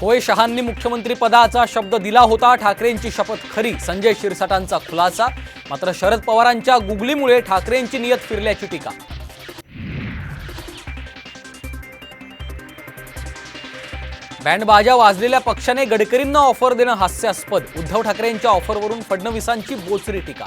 होय शहांनी मुख्यमंत्री पदाचा शब्द दिला होता ठाकरेंची शपथ खरी संजय शिरसाटांचा खुलासा. मात्र शरद पवारांच्या गुगलीमुळे ठाकरेंची नियत फिरल्याची टीका. बँडबाजा वाजलेल्या पक्षाने गडकरींना ऑफर देणं हास्यास्पद. उद्धव ठाकरेंच्या ऑफरवरून फडणवीसांची बोचरी टीका.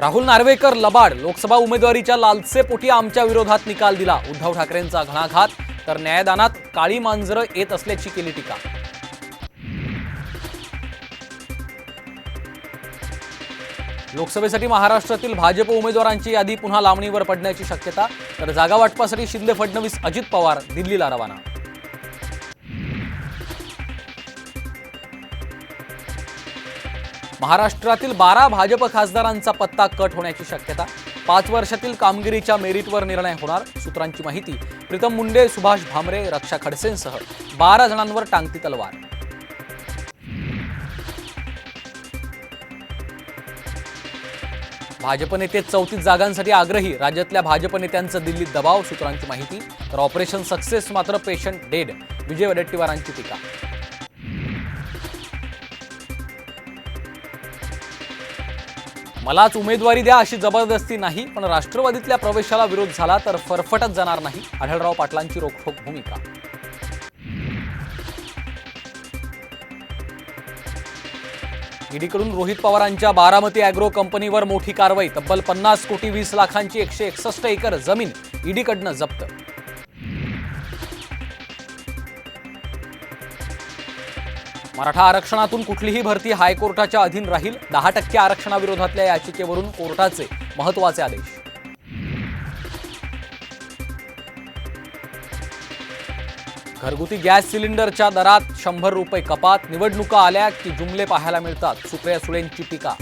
राहुल नार्वेकर लबाड लोकसभा उमेदवारीच्या लालसेपोटी आमच्या विरोधात निकाल दिला. उद्धव ठाकरेंचा घणाघात तर न्यायदानात काळी मांजरं येत असल्याची केली टीका. लोकसभेसाठी महाराष्ट्रातील भाजप उमेदवारांची यादी पुन्हा लांबणीवर पडण्याची शक्यता तर जागा वाटपासाठी शिंदे फडणवीस अजित पवार दिल्लीला रवाना. महाराष्ट्रातील बारा भाजप खासदारांचा पत्ता कट होण्याची शक्यता पाच वर्षातील कामगिरीच्या मेरिटवर निर्णय होणार सूत्रांची माहिती प्रीतम मुंडे सुभाष भामरे रक्षा खडसेंसह बारा जणांवर टांगती तलवार. भाजप नेते चौतीस जागांसाठी आग्रही राज्यातल्या भाजप नेत्यांचं दिल्लीत दबाव सूत्रांची माहिती तर ऑपरेशन सक्सेस मात्र पेशंट डेड विजय वडेट्टीवारांची टीका. मलाच उमेदवारी द्या अशी जबरदस्ती नाही पण राष्ट्रवादीतल्या प्रवेशाला विरोध झाला तर फरफटत जाणार नाही आढळराव पाटलांची रोखोक भूमिका. ईडीकडून रोहित पवारांच्या बारामती अॅग्रो कंपनीवर मोठी कारवाई तब्बल पन्नास कोटी वीस लाखांची एकशे एकसष्ट एकर जमीन ईडीकडनं जप्त मराठा आरक्षणातून कुठलीही भरती हायकोर्टाच्या अधीन राहील. दहा टक्के आरक्षणाविरोधातल्या याचिकेवरून कोर्टाचे महत्त्वाचे आदेश. घरगुती गॅस सिलेंडरच्या दरात शंभर रुपये कपात. निवडणुका आल्या की जुमले पाहायला मिळतात. सुप्रिया सुळेंची टीका.